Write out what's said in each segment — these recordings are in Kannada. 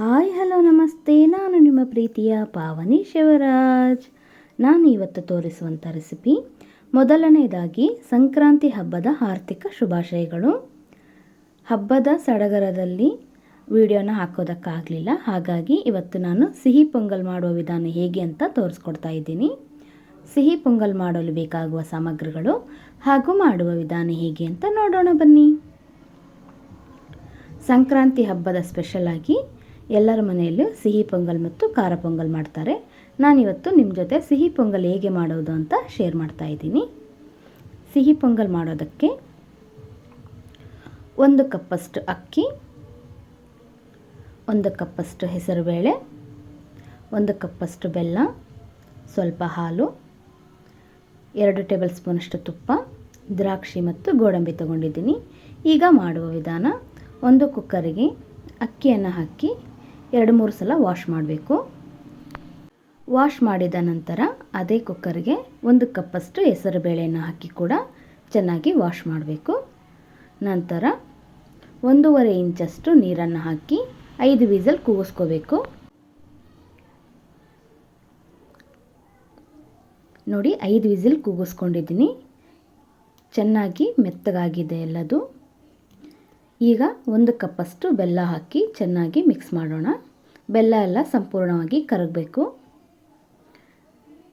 ಹಾಯ್, ಹಲೋ, ನಮಸ್ತೆ. ನಾನು ನಿಮ್ಮ ಪ್ರೀತಿಯ ಪಾವನಿ ಶಿವರಾಜ್. ನಾನು ಇವತ್ತು ತೋರಿಸುವಂಥ ರೆಸಿಪಿ ಮೊದಲನೆಯದಾಗಿ ಸಂಕ್ರಾಂತಿ ಹಬ್ಬದ ಆರ್ಥಿಕ ಶುಭಾಶಯಗಳು. ಹಬ್ಬದ ಸಡಗರದಲ್ಲಿ ವಿಡಿಯೋನ ಹಾಕೋದಕ್ಕಾಗಲಿಲ್ಲ. ಹಾಗಾಗಿ ಇವತ್ತು ನಾನು ಸಿಹಿ ಪೊಂಗಲ್ ಮಾಡುವ ವಿಧಾನ ಹೇಗೆ ಅಂತ ತೋರಿಸ್ಕೊಡ್ತಾ ಇದ್ದೀನಿ. ಸಿಹಿ ಪೊಂಗಲ್ ಮಾಡಲು ಬೇಕಾಗುವ ಸಾಮಗ್ರಿಗಳು ಹಾಗೂ ಮಾಡುವ ವಿಧಾನ ಹೇಗೆ ಅಂತ ನೋಡೋಣ ಬನ್ನಿ. ಸಂಕ್ರಾಂತಿ ಹಬ್ಬದ ಸ್ಪೆಷಲಾಗಿ ಎಲ್ಲರ ಮನೆಯಲ್ಲೂ ಸಿಹಿ ಪೊಂಗಲ್ ಮತ್ತು ಖಾರ ಪೊಂಗಲ್ ಮಾಡ್ತಾರೆ. ನಾನಿವತ್ತು ನಿಮ್ಮ ಜೊತೆ ಸಿಹಿ ಪೊಂಗಲ್ ಹೇಗೆ ಮಾಡೋದು ಅಂತ ಶೇರ್ ಮಾಡ್ತಾ ಇದ್ದೀನಿ. ಸಿಹಿ ಪೊಂಗಲ್ ಮಾಡೋದಕ್ಕೆ ಒಂದು ಕಪ್ಪಷ್ಟು ಅಕ್ಕಿ, ಒಂದು ಕಪ್ಪಷ್ಟು ಹೆಸರುಬೇಳೆ, ಒಂದು ಕಪ್ಪಷ್ಟು ಬೆಲ್ಲ, ಸ್ವಲ್ಪ ಹಾಲು, ಎರಡು ಟೇಬಲ್ ಸ್ಪೂನಷ್ಟು ತುಪ್ಪ, ದ್ರಾಕ್ಷಿ ಮತ್ತು ಗೋಡಂಬಿ ತಗೊಂಡಿದ್ದೀನಿ. ಈಗ ಮಾಡುವ ವಿಧಾನ ಒಂದು ಕುಕ್ಕರಿಗೆ ಅಕ್ಕಿಯನ್ನು ಹಾಕಿ ಎರಡು ಮೂರು ಸಲ ವಾಶ್ ಮಾಡಬೇಕು. ವಾಶ್ ಮಾಡಿದ ನಂತರ ಅದೇ ಕುಕ್ಕರ್ಗೆ ಒಂದು ಕಪ್ಪಷ್ಟು ಹೆಸರು ಬೇಳೆಯನ್ನು ಹಾಕಿ ಕೂಡ ಚೆನ್ನಾಗಿ ವಾಶ್ ಮಾಡಬೇಕು. ನಂತರ ಒಂದೂವರೆ ಇಂಚಷ್ಟು ನೀರನ್ನು ಹಾಕಿ ಐದು ವೀಸಲ್ ಕೂಗಿಸ್ಕೋಬೇಕು. ನೋಡಿ ಐದು ವಿಸಿಲ್ ಕೂಗಿಸ್ಕೊಂಡಿದ್ದೀನಿ. ಚೆನ್ನಾಗಿ ಮೆತ್ತಗಾಗಿದೆ ಎಲ್ಲದು. ಈಗ ಒಂದು ಕಪ್ಪಷ್ಟು ಬೆಲ್ಲ ಹಾಕಿ ಚೆನ್ನಾಗಿ ಮಿಕ್ಸ್ ಮಾಡೋಣ. ಬೆಲ್ಲ ಎಲ್ಲ ಸಂಪೂರ್ಣವಾಗಿ ಕರಗಬೇಕು.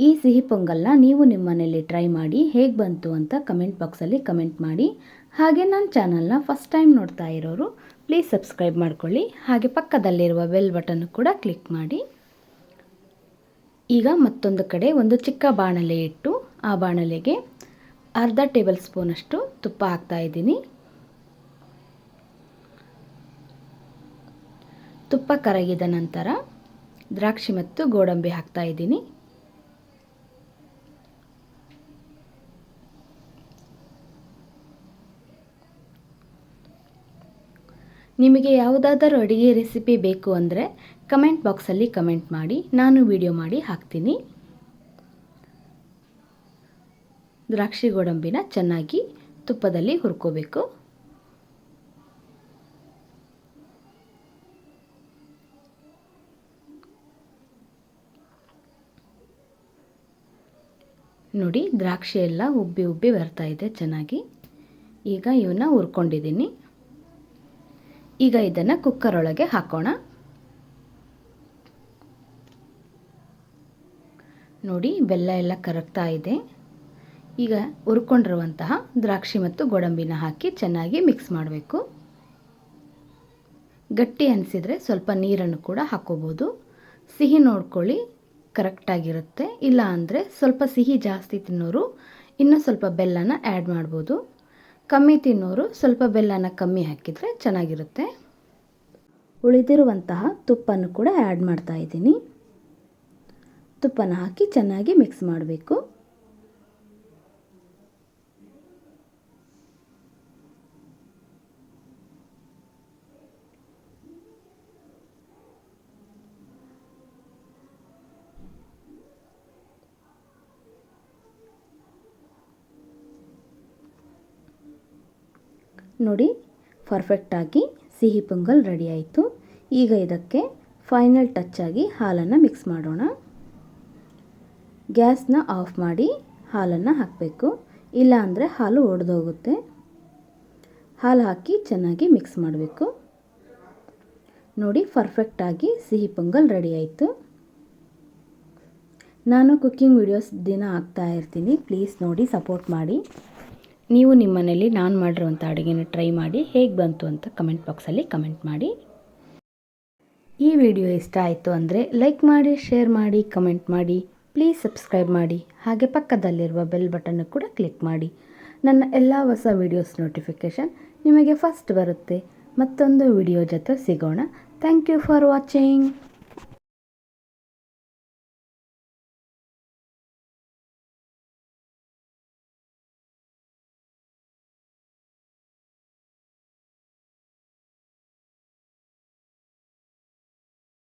ಈ ಸಿಹಿ ಪೊಂಗಲ್ನ ನೀವು ನಿಮ್ಮ ಮನೆಯಲ್ಲಿ ಟ್ರೈ ಮಾಡಿ, ಹೇಗೆ ಬಂತು ಅಂತ ಕಮೆಂಟ್ ಬಾಕ್ಸಲ್ಲಿ ಕಮೆಂಟ್ ಮಾಡಿ. ಹಾಗೆ ನನ್ನ ಚಾನಲ್ನ ಫಸ್ಟ್ ಟೈಮ್ ನೋಡ್ತಾ ಇರೋರು, ಪ್ಲೀಸ್ ಸಬ್ಸ್ಕ್ರೈಬ್ ಮಾಡ್ಕೊಳ್ಳಿ. ಹಾಗೆ ಪಕ್ಕದಲ್ಲಿರುವ ಬೆಲ್ ಬಟನ್ ಕೂಡ ಕ್ಲಿಕ್ ಮಾಡಿ. ಈಗ ಮತ್ತೊಂದು ಕಡೆ ಒಂದು ಚಿಕ್ಕ ಬಾಣಲೆ ಇಟ್ಟು, ಆ ಬಾಣಲೆಗೆ ಅರ್ಧ ಟೇಬಲ್ ಸ್ಪೂನಷ್ಟು ತುಪ್ಪ ಹಾಕ್ತಾ ಇದ್ದೀನಿ. ತುಪ್ಪ ಕರಗಿದ ನಂತರ ದ್ರಾಕ್ಷಿ ಮತ್ತು ಗೋಡಂಬಿ ಹಾಕ್ತಾ ಇದ್ದೀನಿ. ನಿಮಗೆ ಯಾವುದಾದರೂ ಅಡುಗೆ ರೆಸಿಪಿ ಬೇಕು ಅಂದರೆ ಕಮೆಂಟ್ ಬಾಕ್ಸಲ್ಲಿ ಕಮೆಂಟ್ ಮಾಡಿ, ನಾನು ವಿಡಿಯೋ ಮಾಡಿ ಹಾಕ್ತೀನಿ. ದ್ರಾಕ್ಷಿ ಗೋಡಂಬಿನ ಚೆನ್ನಾಗಿ ತುಪ್ಪದಲ್ಲಿ ಹುರ್ಕೋಬೇಕು. ನೋಡಿ, ದ್ರಾಕ್ಷಿ ಎಲ್ಲ ಉಬ್ಬಿ ಉಬ್ಬಿ ಬರ್ತಾ ಇದೆ ಚೆನ್ನಾಗಿ. ಈಗ ಇವನ್ನ ಹುರ್ಕೊಂಡಿದ್ದೀನಿ. ಈಗ ಇದನ್ನು ಕುಕ್ಕರ್ ಒಳಗೆ ಹಾಕೋಣ. ನೋಡಿ, ಬೆಲ್ಲ ಎಲ್ಲ ಕರಗ್ತಾ ಇದೆ. ಈಗ ಹುರ್ಕೊಂಡಿರುವಂತಹ ದ್ರಾಕ್ಷಿ ಮತ್ತು ಗೋಡಂಬಿನ ಹಾಕಿ ಚೆನ್ನಾಗಿ ಮಿಕ್ಸ್ ಮಾಡಬೇಕು. ಗಟ್ಟಿ ಅನಿಸಿದರೆ ಸ್ವಲ್ಪ ನೀರನ್ನು ಕೂಡ ಹಾಕೋಬೋದು. ಸಿಹಿ ನೋಡ್ಕೊಳ್ಳಿ. ಕರೆಕ್ಟಾಗಿರುತ್ತೆ. ಇಲ್ಲ ಅಂದರೆ ಸ್ವಲ್ಪ ಸಿಹಿ ಜಾಸ್ತಿ ತಿನ್ನೋರು ಇನ್ನೂ ಸ್ವಲ್ಪ ಬೆಲ್ಲನ ಆ್ಯಡ್ ಮಾಡ್ಬೋದು. ಕಮ್ಮಿ ತಿನ್ನೋರು ಸ್ವಲ್ಪ ಬೆಲ್ಲನ ಕಮ್ಮಿ ಹಾಕಿದರೆ ಚೆನ್ನಾಗಿರುತ್ತೆ. ಉಳಿದಿರುವಂತಹ ತುಪ್ಪನ್ನು ಕೂಡ ಆ್ಯಡ್ ಮಾಡ್ತಾ ಇದ್ದೀನಿ. ತುಪ್ಪನ ಹಾಕಿ ಚೆನ್ನಾಗಿ ಮಿಕ್ಸ್ ಮಾಡಬೇಕು. ನೋಡಿ ಪರ್ಫೆಕ್ಟಾಗಿ ಸಿಹಿ ಪೊಂಗಲ್ ರೆಡಿ ಆಯಿತು. ಈಗ ಇದಕ್ಕೆ ಫೈನಲ್ ಟಚ್ ಆಗಿ ಹಾಲನ್ನು ಮಿಕ್ಸ್ ಮಾಡೋಣ. ಗ್ಯಾಸ್ನ ಆಫ್ ಮಾಡಿ ಹಾಲನ್ನು ಹಾಕಬೇಕು. ಇಲ್ಲ ಅಂದರೆ ಹಾಲು ಒಡೆದೋಗುತ್ತೆ. ಹಾಲು ಹಾಕಿ ಚೆನ್ನಾಗಿ ಮಿಕ್ಸ್ ಮಾಡಬೇಕು. ನೋಡಿ ಪರ್ಫೆಕ್ಟಾಗಿ ಸಿಹಿ ಪೊಂಗಲ್ ರೆಡಿ ಆಯಿತು. ನಾನು ಕುಕ್ಕಿಂಗ್ ವಿಡಿಯೋಸ್ ದಿನ ಹಾಕ್ತಾ ಇರ್ತೀನಿ. ಪ್ಲೀಸ್ ನೋಡಿ ಸಪೋರ್ಟ್ ಮಾಡಿ. ನೀವು ನಿಮ್ಮ ಮನೇಲಿ ನಾನು ಮಾಡಿರುವಂಥ ಅಡುಗೆನ ಟ್ರೈ ಮಾಡಿ ಹೇಗೆ ಬಂತು ಅಂತ ಕಮೆಂಟ್ ಬಾಕ್ಸಲ್ಲಿ ಕಮೆಂಟ್ ಮಾಡಿ. ಈ ವಿಡಿಯೋ ಇಷ್ಟ ಆಯಿತು ಅಂದರೆ ಲೈಕ್ ಮಾಡಿ ಶೇರ್ ಮಾಡಿ ಕಮೆಂಟ್ ಮಾಡಿ. ಪ್ಲೀಸ್ ಸಬ್ಸ್ಕ್ರೈಬ್ ಮಾಡಿ. ಹಾಗೆ ಪಕ್ಕದಲ್ಲಿರುವ ಬೆಲ್ ಬಟನ್ನು ಕೂಡ ಕ್ಲಿಕ್ ಮಾಡಿ. ನನ್ನ ಎಲ್ಲ ಹೊಸ ವಿಡಿಯೋಸ್ ನೋಟಿಫಿಕೇಷನ್ ನಿಮಗೆ ಫಸ್ಟ್ ಬರುತ್ತೆ. ಮತ್ತೊಂದು ವಿಡಿಯೋ ಜೊತೆ ಸಿಗೋಣ. Thank you for watching